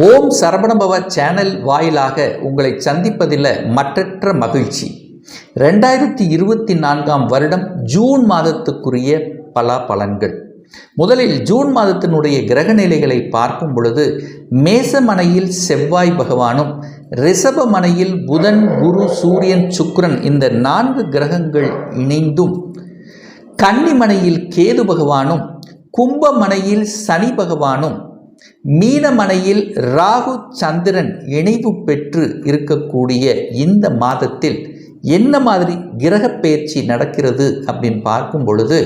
ஓம் Saravanabhava channel வாயிலாக உங்களை சந்திப்பதில் மற்றற்ற மகிழ்ச்சி. ரெண்டாயிரத்தி இருபத்தி நான்காம் வருடம் ஜூன் மாதத்துக்குரிய பலாபலன்கள். முதலில் ஜூன் மாதத்தினுடைய கிரக நிலைகளை பார்க்கும் பொழுது மேசமனையில் செவ்வாய் பகவானும் ரிஷபமனையில் புதன் குரு சூரியன் சுக்ரன் இந்த நான்கு கிரகங்கள் இணைந்தும் கன்னிமனையில் கேது பகவானும் கும்பமனையில் சனி பகவானும் மீனமனையில் ராகு சந்திரன் இணைவு பெற்று இருக்கக்கூடிய இந்த மாதத்தில் என்ன மாதிரி கிரக பயிற்சி நடக்கிறது அப்படின்னு பார்க்கும் பொழுது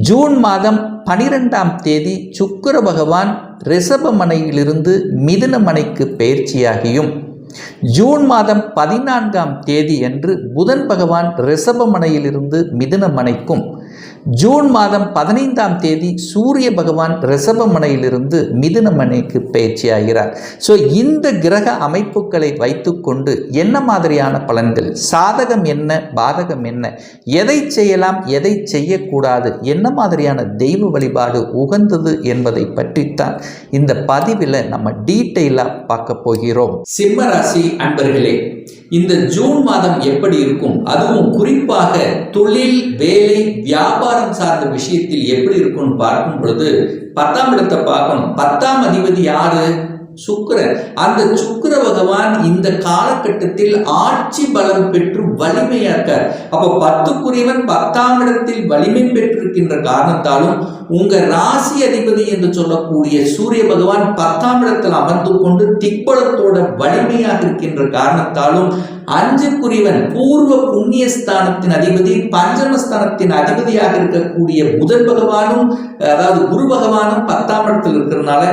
ஜூன் மாதம் பனிரெண்டாம் தேதி சுக்கிர பகவான் ரிஷபமனையிலிருந்து மிதுனமனைக்கு பயிற்சியாகியும் ஜூன் மாதம் பதினான்காம் தேதி அன்று புதன் பகவான் ரிஷபமனையிலிருந்து மிதுனமனைக்கும் ஜூன் மாதம் பதினைந்தாம் தேதி சூரிய பகவான் ரிஷபமனையிலிருந்து மிதுனமனைக்கு பயிற்சியாகிறார் ஸோ இந்த கிரக அமைப்புகளை வைத்துக்கொண்டு என்ன மாதிரியான பலன்கள்? சாதகம் என்ன? பாதகம் என்ன? எதை செய்யலாம்? எதை செய்யக்கூடாது? என்ன மாதிரியான தெய்வ வழிபாடு உகந்தது என்பதை பற்றித்தான் இந்த பதிவில் நம்ம டீட்டெயிலாக பார்க்க போகிறோம். சிம்ம ராசி அன்பர்களே இந்த ஜூன் மாதம் எப்படி இருக்கும்? அதுவும் குறிப்பாக தொழில் வேலை வியாபாரம் சார்ந்த விஷயத்தில் எப்படி இருக்கும்னு பார்க்கும் பொழுது பத்தாம் இடத்தை பார்க்கணும். பத்தாம் அதிபதி யாரு? சுக்கரர் அந்த சுக்கர பகவான் இந்த காலகட்டத்தில் ஆட்சி பலம் பெற்று வலிமையாக்கார் அப்ப பத்துக்குரியவன் பத்தாம் இடத்தில் வலிமை பெற்றிருக்கின்ற காரணத்தாலும் உங்க ராசி அதிபதி என்று சொல்லக்கூடிய சூரிய பகவான் பத்தாம் இடத்தில் அமர்ந்து கொண்டு திக்பலத்தோட வலிமையாக இருக்கின்ற காரணத்தாலும் அஞ்சுக்குரியவன் பூர்வ புண்ணியஸ்தானத்தின் அதிபதி பஞ்சமஸ்தானத்தின் அதிபதியாக இருக்கக்கூடிய புதன் பகவானும் அதாவது குரு பகவானும் பத்தாம் இடத்தில் இருக்கிறதுனால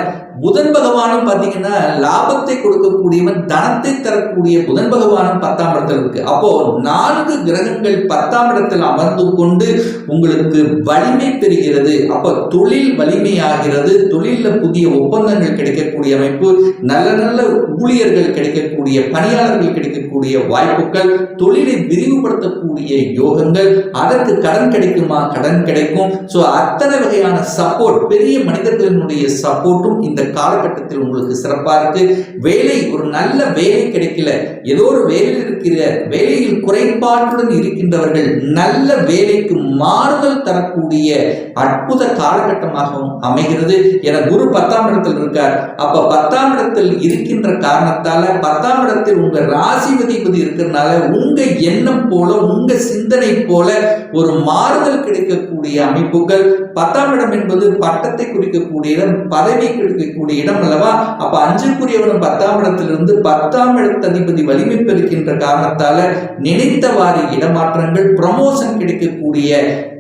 புதன் பகவானும் பார்த்தீங்கன்னா லாபத்தை கொடுக்கக்கூடியவன் தனத்தை தரக்கூடிய புதன் பகவானும் பத்தாம் இடத்துல இருக்கு. அப்போ நான்கு கிரகங்கள் பத்தாம் இடத்தில் அமர்ந்து கொண்டு உங்களுக்கு வலிமை பெறுகிறது. அப்போ தொழில் வலிமையாகிறது. தொழிலில் புதிய ஒப்பந்தங்கள் கிடைக்கக்கூடிய அமைப்பு நல்ல நல்ல ஊழியர்கள் கிடைக்கக்கூடிய பணியாளர்கள் கிடைக்கக்கூடிய வாய்ப்புகள் தொழிலை விரிவுபடுத்தக்கூடிய யோகங்கள் அதற்கு கடன் கிடைக்குமா? கடன் கிடைக்கும். ஸோ அத்தனை வகையான சப்போர்ட் பெரிய மனிதர்களினுடைய சப்போர்ட்டும் இந்த காலகட்டத்தில் உங்களுக்கு சிறப்பாக இருக்கு. வேலை ஒரு நல்ல வேலை கிடைக்கல. ஏதோ ஒரு வேலையில் இருக்கிற வேலையில் குறைபாட்டுடன் இருக்கின்றவர்கள் நல்ல வேலைக்கு மாறுதல் தரக்கூடிய அற்புத காலகட்டமாகவும் அமைகிறது. என குரு பத்தாம் இடத்தில் இருக்கார். அப்ப பத்தாம் இடத்தில் இருக்கின்ற காரணத்தால பத்தாம் இடத்தில் உங்கள் ராசிபதி ராசிபதிபதி இருக்கிறதுனால உங்க எண்ணம் போல உங்க சிந்தனை போல ஒரு மாறுதல் கிடைக்கக்கூடிய அமைப்புகள் பத்தாம் இடம் என்பது பட்டத்தை குறிக்கக்கூடிய இடம் பதவி கிடைக்கக்கூடிய இடம் அல்லவா? அப்ப அஞ்சுக்குரியவனும் பத்தாம் இடத்திலிருந்து பத்தாம் இடத்ததிபதி வலிமை பெறுகின்ற காரணத்தால நினைத்தவாறு இடமாற்றங்கள் ப்ரமோஷன் கிடைக்கக்கூடிய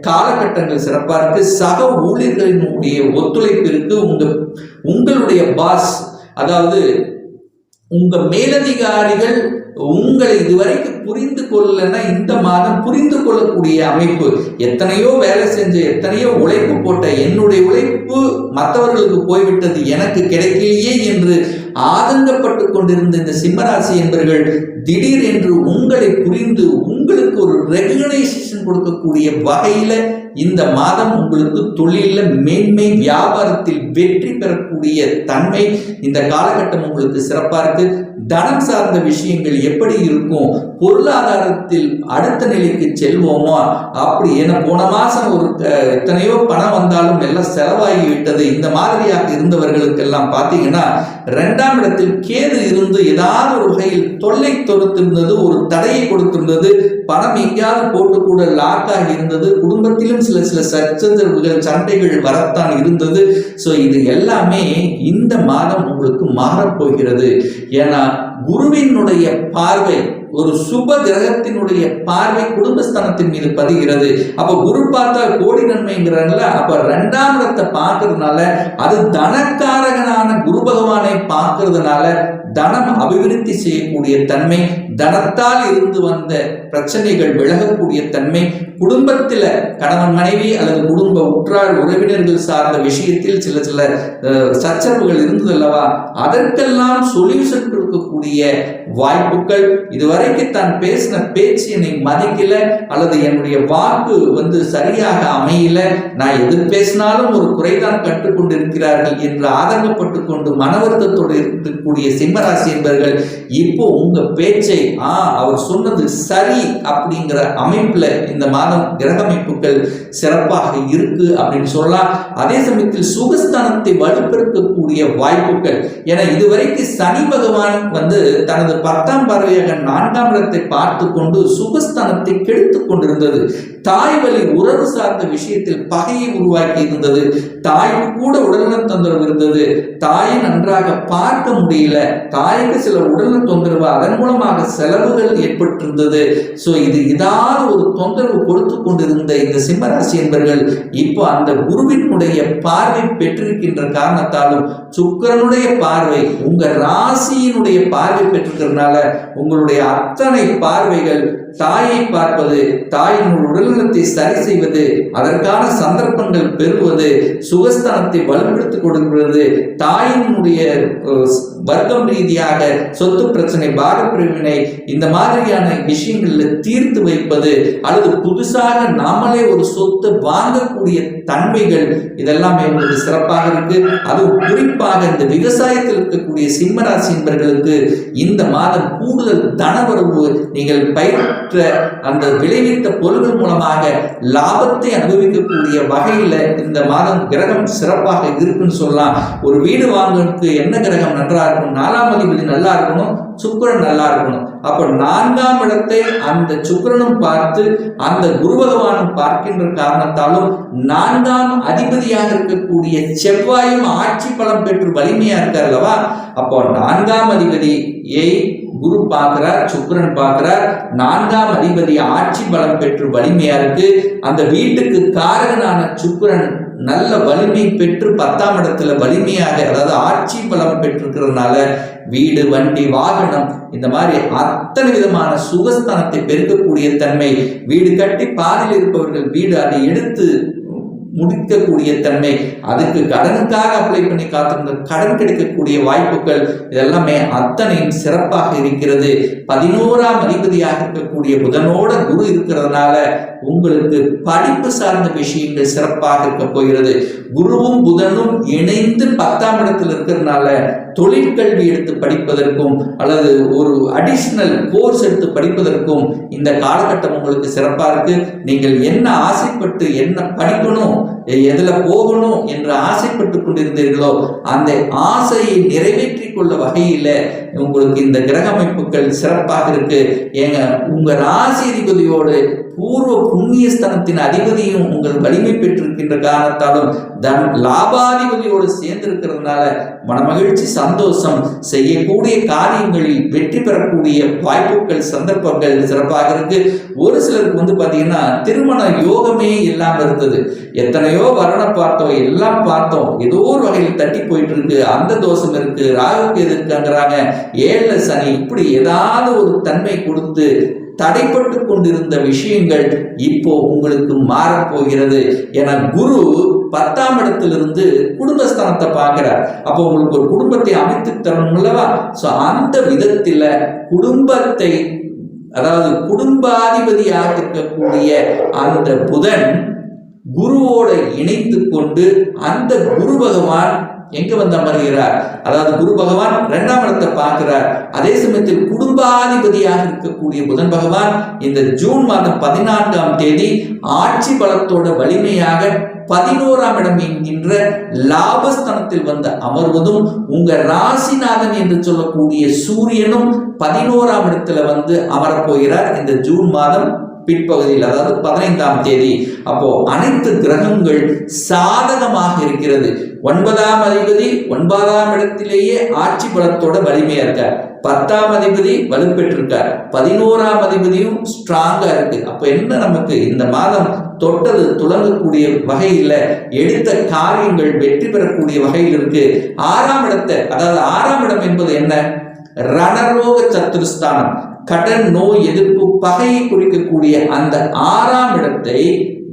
காலகட்டங்கள் சிறப்பா இருக்கு. சக ஊழியர்களினுடைய ஒத்துழைப்பு இருக்கு. உங்க உங்களுடைய பாஸ் அதாவது உங்க மேலதிகாரிகள் உங்களை இதுவரைக்கும் புரிந்து கொள்ளலைன்னா இந்த மாதம் புரிந்து கொள்ளக்கூடிய அமைப்பு. எத்தனையோ வேலை செஞ்ச எத்தனையோ உழைப்பு போட்ட என்னுடைய உழைப்பு மற்றவர்களுக்கு போய்விட்டது எனக்கு கிடைக்கலையே என்று ஆதங்கப்பட்டு கொண்டிருந்த இந்த சிம்மராசி என்பவர்கள் திடீர் என்று உங்களை புரிந்து உங்களுக்கு ஒரு ரெகனைசேஷன் கொடுக்கக்கூடிய வகையில் இந்த மாதம் உங்களுக்கு தொழிலில் மேன்மை வியாபாரத்தில் வெற்றி பெறக்கூடிய தன்மை இந்த காலகட்டம் உங்களுக்கு சிறப்பாக இருக்கு. தனம் சார்ந்த விஷயங்கள் எப்படி இருக்கும்? பொருளாதாரத்தில் அடுத்த நிலைக்கு செல்வோமா? அப்படி ஏன்னா போன மாசம் ஒரு எத்தனையோ பணம் வந்தாலும் எல்லாம் செலவாகி விட்டது. இந்த மாதிரியாக இருந்தவர்களுக்கெல்லாம் பார்த்தீங்கன்னா ரெண்டாம் இடத்தில் கேது இருந்து ஏதாவது ஒரு வகையில் தொல்லை தொடுத்திருந்தது ஒரு தடையை கொடுத்திருந்தது. பணம் எங்கேயாவது போட்டு கூட லாக் ஆகி இருந்தது. குடும்பத்திலும் சில சில சச்சரவுகள் சண்டைகள் வரத்தான் இருந்தது. ஸோ இது எல்லாமே இந்த மாதம் உங்களுக்கு மாறப்போகிறது. ஏன்னா குருவினுடைய பார்வை ஒரு சுப கிரகத்தினுடைய பார்வை குடும்பஸ்தானத்தின் மீது பதிகிறது. அப்ப குரு பார்த்தா கோடி நன்மைங்கிறாங்கள அப்ப ரெண்டாம் இடத்தை பார்க்கறதுனால அது தனக்காரகனான குரு பகவானை பார்க்கறதுனால தனம் அபிவிருத்தி செய்யக்கூடிய தன்மை தனத்தால் இருந்து வந்த பிரச்சனைகள் விலகக்கூடிய தன்மை குடும்பத்தில் கணவன் மனைவி அல்லது குடும்ப உற்றார் உறவினர்கள் சார்ந்த விஷயத்தில் சில சில சச்சரவுகள் இருந்தது அல்லவா? அதற்கெல்லாம் சொல்யூஷன் கொடுக்கக்கூடிய வாய்ப்புகள். இதுவரைக்கு தான் பேசின பேச்சு என்னை மதிக்கல அல்லது என்னுடைய வாக்கு வந்து சரியாக அமையல. நான் எது பேசினாலும் ஒரு குறைதான் கற்றுக்கொண்டு இருக்கிறார்கள் என்று ஆதங்கப்பட்டு கொண்டு மன வருத்தத்தோடு இருக்கக்கூடிய சிம்மராசி என்பர்கள் இப்போ உங்க பேச்சை ஆ அவர் சொன்னது சரி அப்படிங்கிற அமைப்புல இந்த மாதம் கிரக அமைப்புகள் சிறப்பாக இருக்கு அப்படின்னு சொல்லலாம். அதே சமயத்தில் சுகஸ்தானத்தை வலுப்பெருக்கக்கூடிய வாய்ப்புகள். என இதுவரைக்கு சனி பகவான் வந்து தனது பத்தாம் பார்வையாக நான்காம் இடத்தை பார்த்து கொண்டு சுகஸ்தானத்தை கெடுத்து கொண்டிருந்தது. தாய் வழி உறவு சார்ந்த விஷயத்தில் பகையை உருவாக்கி இருந்தது. தாய்க்கு கூட உடல்நல தொந்தரவு இருந்தது. தாயை நன்றாக பார்க்க முடியல. தாய்க்கு சில உடல் தொந்தரவு அதன் மூலமாக செலவுகள் ஏற்பட்டிருந்தது. ஸோ இது ஏதாவது ஒரு தொந்தரவு கொடுத்து கொண்டிருந்த இந்த சிம்மராசி என்பர்கள் இப்போ அந்த குருவினுடைய பார்வை பெற்றிருக்கின்ற காரணத்தாலும் சுக்கரனுடைய பார்வை உங்க ராசியினுடைய பார்வை பெற்றிருக்கிறதுனால உங்களுடைய அத்தனை பார்வைகள் தாயை பார்ப்பது தாயின் உடல்நலத்தை சரி செய்வது அதற்கான சந்தர்ப்பங்கள் பெறுவது சுகஸ்தானத்தை வலுப்படுத்திக் கொடுக்கிறது தாயினுடைய வர்க்கம் ரீதியாக சொத்து பிரச்சனை பாரப்பிரிவினை இந்த மாதிரியான விஷயங்கள்ல தீர்த்து வைப்பது அல்லது புதுசாக நாமளே ஒரு சொத்து வாங்கக்கூடிய தன்மைகள் இதெல்லாம் உங்களுக்கு சிறப்பாக இருக்கு. அதுவும் குறிப்பாக இந்த விவசாயத்தில் இருக்கக்கூடிய சிம்மராசி என்பர்களுக்கு இந்த மாதம் கூடுதல் தனவரவு நீங்கள் பயிற்ற அந்த விளைவித்த பொருள்கள் மூலமாக லாபத்தை அனுபவிக்கக்கூடிய வகையில இந்த மாதம் கிரகம் சிறப்பாக இருக்குன்னு சொல்லலாம். ஒரு வீடு வாங்குறதுக்கு என்ன கிரகம் நன்றாக இருக்கும்? நாலாம் அதிபதி நல்லா இருக்கணும் சுக்கிரன் நல்லா இருக்கணும் அப்போ நான்காம் இடத்தை அந்த சுக்கரனும் பார்த்து அந்த குரு பகவானும் பார்க்கின்ற காரணத்தாலும் நான்காம் அதிபதியாக இருக்கக்கூடிய செவ்வாயும் ஆட்சி பலம் பெற்று வலிமையா இருக்கார் அல்லவா? அப்போ நான்காம் அதிபதியை குரு பார்க்கிறார் சுக்கரன் பார்க்கிறார். நான்காம் அதிபதி ஆட்சி பலம் பெற்று வலிமையா இருக்கு. அந்த வீட்டுக்கு காரகனான சுக்கிரன் நல்ல வலிமை பெற்று பத்தாம் இடத்துல வலிமையாக அதாவது ஆட்சி பலம் பெற்றிருக்கிறதுனால வீடு வண்டி வாகனம் இந்த மாதிரி அத்தனை விதமான சுகஸ்தானத்தை பெருக்கக்கூடிய தன்மை வீடு கட்டி பாதியில் இருப்பவர்கள் வீடு அதை எடுத்து முடிக்கக்கூடிய தன்மை அதுக்கு கடனுக்காக அப்ளை பண்ணி காத்திருந்த கடன் கிடைக்கக்கூடிய வாய்ப்புகள் இதெல்லாமே அத்தனையும் சிறப்பாக இருக்கிறது. பதினோராம் அதிபதியாக இருக்கக்கூடிய புதனோட குரு இருக்கிறதுனால உங்களுக்கு படிப்பு சார்ந்த விஷயங்கள் சிறப்பாக இருக்க போகிறது. குருவும் புதனும் இணைந்து பத்தாம் இடத்தில் இருக்கிறதுனால தொழிற்கல்வி எடுத்து படிப்பதற்கும் அல்லது ஒரு அடிஷ்னல் கோர்ஸ் எடுத்து படிப்பதற்கும் இந்த காலகட்டம் உங்களுக்கு சிறப்பாக இருக்கு. நீங்கள் என்ன ஆசைப்பட்டு என்ன படிக்கணும் know எதுல போகணும் என்று ஆசைப்பட்டு கொண்டிருந்தீர்களோ அந்த ஆசையை நிறைவேற்றி கொள்ள வகையில உங்களுக்கு இந்த கிரக அமைப்புகள் சிறப்பாக இருக்கு. ஏங்க உங்க ராசி அதிபதியோடு பூர்வ புண்ணியஸ்தனத்தின் அதிபதியும் உங்கள் வலிமை பெற்றிருக்கின்ற காரணத்தாலும் தன் லாபாதிபதியோடு சேர்ந்திருக்கிறதுனால மனமகிழ்ச்சி சந்தோஷம் செய்யக்கூடிய காரியங்களில் வெற்றி பெறக்கூடிய வாய்ப்புகள் சந்தர்ப்பங்கள் சிறப்பாக இருக்கு. ஒரு சிலருக்கு வந்து பாத்தீங்கன்னா திருமண யோகமே இல்லாமல் இருந்தது. எத்தனை எத்தனையோ வருணம் பார்த்தோம் எல்லாம் பார்த்தோம். ஏதோ ஒரு வகையில் தட்டி போயிட்டு இருக்கு அந்த தோஷம் இருக்கு ராகுக்கு எதிர்க்காங்கிறாங்க. ஏழு சனி இப்படி ஏதாவது ஒரு தன்மை கொடுத்து தடைப்பட்டு கொண்டிருந்த விஷயங்கள் இப்போ உங்களுக்கு மாறப்போகிறது என குரு பத்தாம் இடத்திலிருந்து குடும்பஸ்தானத்தை பார்க்கிறார். அப்போ உங்களுக்கு ஒரு குடும்பத்தை அமைத்து தரணும் அல்லவா? ஸோ அந்த விதத்தில் குடும்பத்தை அதாவது குடும்பாதிபதியாக இருக்கக்கூடிய அந்த புதன் குருவோட இணைத்து கொண்டு அந்த குரு பகவான் எங்க வந்து அமர்கிறார்? அதாவது குரு பகவான் இரண்டாம் இடத்தை பார்க்கிறார். அதே சமயத்தில் குடும்பாதிபதியாக இருக்கக்கூடிய புதன் பகவான் இந்த ஜூன் மாதம் பதினான்காம் தேதி ஆட்சி பலத்தோட வலிமையாக பதினோராம் இடம் என்கின்ற லாபஸ்தனத்தில் வந்து அமர்வதும் உங்க ராசிநாதன் என்று சொல்லக்கூடிய சூரியனும் பதினோராம் இடத்துல வந்து அமரப்போகிறார் இந்த ஜூன் மாதம் பிற்பகுதியில் அதாவது பதினைந்தாம் தேதி. அப்போ அனைத்து கிரகங்கள் சாதகமாக இருக்கிறது. ஒன்பதாம் அதிபதி ஒன்பதாம் இடத்திலேயே ஆட்சி பலத்தோட வலிமையா இருக்கார் பத்தாம் அதிபதி வலுப்பெற்றிருக்கார். பதினோராம் அதிபதியும் ஸ்ட்ராங்கா இருக்கு. அப்ப என்ன நமக்கு இந்த மாதம் தொட்டது துளங்கக்கூடிய வகையில் எடுத்த காரியங்கள் வெற்றி பெறக்கூடிய வகையில் இருக்கு. ஆறாம் இடத்தை அதாவது ஆறாம் இடம் என்பது என்ன? ரணரோக சத்துருஸ்தானம். கடன் நோய் எதிர்ப்பு பகையை குறிக்கக்கூடிய அந்த ஆறாம் இடத்தை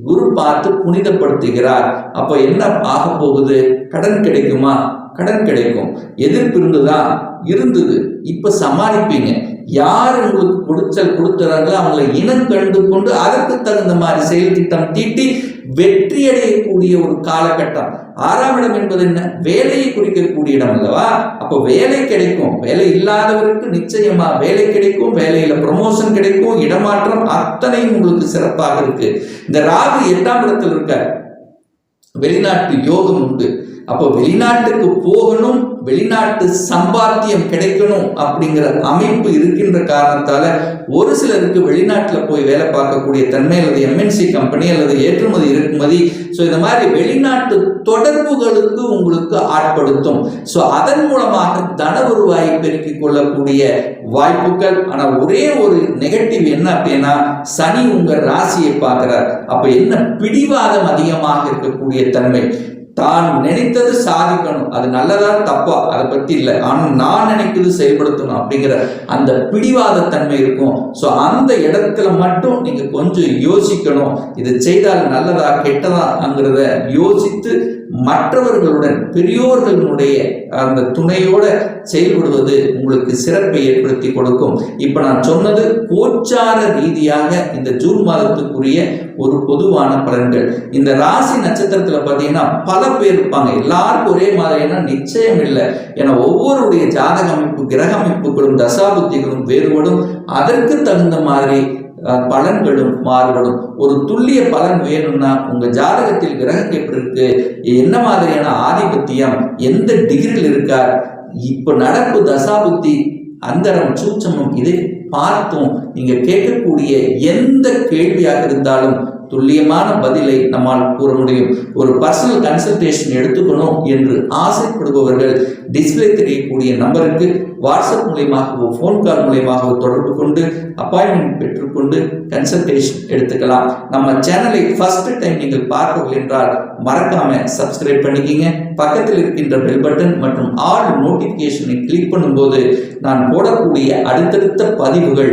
குரு பார்த்து புனிதப்படுத்துகிறார். அப்ப என்ன ஆக போகுது? கடன் கிடைக்குமா? கடன் கிடைக்கும். எதிர்ப்பு இருந்ததா? இருந்தது. இப்ப சமாளிப்பீங்க. யார் உங்களுக்கு கொடுச்சல் கொடுத்துறாங்களோ அவங்கள இனம் கண்டு கொண்டு அதற்கு தகுந்த மாதிரி செயல் திட்டம் தீட்டி வெற்றி அடையக்கூடிய ஒரு காலகட்டம். ஆறாம் இடம் என்பது என்ன? வேலையை குறிக்கக்கூடிய இடம் அல்லவா? அப்போ வேலை கிடைக்கும். வேலை இல்லாதவருக்கு நிச்சயமா வேலை கிடைக்கும். வேலையில ப்ரமோஷன் கிடைக்கும். இடமாற்றம் அத்தனையும் உங்களுக்கு சிறப்பாக இருக்கு. இந்த ராகு எட்டாம் இடத்தில் இருக்க வெளிநாட்டு யோகம் உண்டு. அப்போ வெளிநாட்டுக்கு போகணும் வெளிநாட்டு சம்பாத்தியம் கிடைக்கணும் அப்படிங்கிற அமைப்பு இருக்கின்ற காரணத்தால ஒரு சிலருக்கு வெளிநாட்டில் போய் வேலை பார்க்கக்கூடிய தன்மை அல்லது எம்என்சி கம்பெனி அல்லது ஏற்றுமதி இறக்குமதி ஸோ இந்த மாதிரி வெளிநாட்டு தொடர்புகளுக்கு உங்களுக்கு ஆட்படுத்தும். ஸோ அதன் மூலமாக தன வருவாயை பெருக்கிக் கொள்ளக்கூடிய வாய்ப்புகள். ஆனால் ஒரே ஒரு நெகட்டிவ் என்ன அப்படின்னா சனி உங்கள் ராசியை பார்க்கிறார். அப்போ என்ன பிடிவாதம் அதிகமாக இருக்கக்கூடிய தன்மை? தான் நினைத்தது சாதிக்கணும். அது நல்லதா தப்பா? அதை பத்தி இல்லை. ஆனால் நான் நினைக்கிறது செயல்படுத்தணும் அப்படிங்கிற அந்த பிடிவாத தன்மை இருக்கும். ஸோ அந்த இடத்துல மட்டும் நீங்க கொஞ்சம் யோசிக்கணும். இது செய்தால் நல்லதா கெட்டதாங்கிறத யோசித்து மற்றவர்களுடன் பெரியோர்களுடைய அந்த துணையோட செயல்படுவது உங்களுக்கு சிறப்பை ஏற்படுத்தி கொடுக்கும். இப்போ நான் சொன்னது கோச்சார ரீதியாக இந்த ஜூன் மாதத்துக்குரிய ஒரு பொதுவான பலன்கள். இந்த ராசி நட்சத்திரத்தில் பார்த்தீங்கன்னா பல பேர் இருப்பாங்க. எல்லாருக்கும் ஒரே மாதிரியான நிச்சயம் இல்லை. ஏன்னா ஒவ்வொருடைய ஜாதக அமைப்பு கிரக அமைப்புகளும் தசாபுத்திகளும் வேறுபடும். அதற்கு தகுந்த மாதிரி பலன்களும் மாறுபடும். ஒரு துல்லிய பலன் வேணும்னா உங்க ஜாதகத்தில் கிரகம் எப்படி இருக்கு என்ன மாதிரியான ஆதிபத்தியம் எந்த டிகிரியில் இருக்கார் இப்ப நடப்பு தசாபுத்தி அந்தரம் சூட்சமம் இதை பார்த்தும் நீங்க கேட்கக்கூடிய எந்த கேள்வியாக இருந்தாலும் துல்லியமான பதிலை நம்மால் கூற முடியும். ஒரு பர்சனல் கன்சல்டேஷன் எடுத்துக்கணும் என்று ஆசைப்படுபவர்கள் டிஸ்பிளே தெரியக்கூடிய நம்பருக்கு வாட்ஸ்அப் மூலியமாகவோ ஃபோன் கால் மூலியமாகவோ தொடர்பு கொண்டு அப்பாயின்மெண்ட் பெற்றுக்கொண்டு கன்சல்டேஷன் எடுத்துக்கலாம். நம்ம சேனலை ஃபர்ஸ்ட் டைம் நீங்கள் பார்க்கவில்லை என்றால் மறக்காம சப்ஸ்கிரைப் பண்ணிக்கிங்க. பக்கத்தில் இருக்கின்ற பெல் பட்டன் மற்றும் ஆல் நோட்டிஃபிகேஷனை கிளிக் பண்ணும்போது நான் போடக்கூடிய அடுத்தடுத்த பதிவுகள்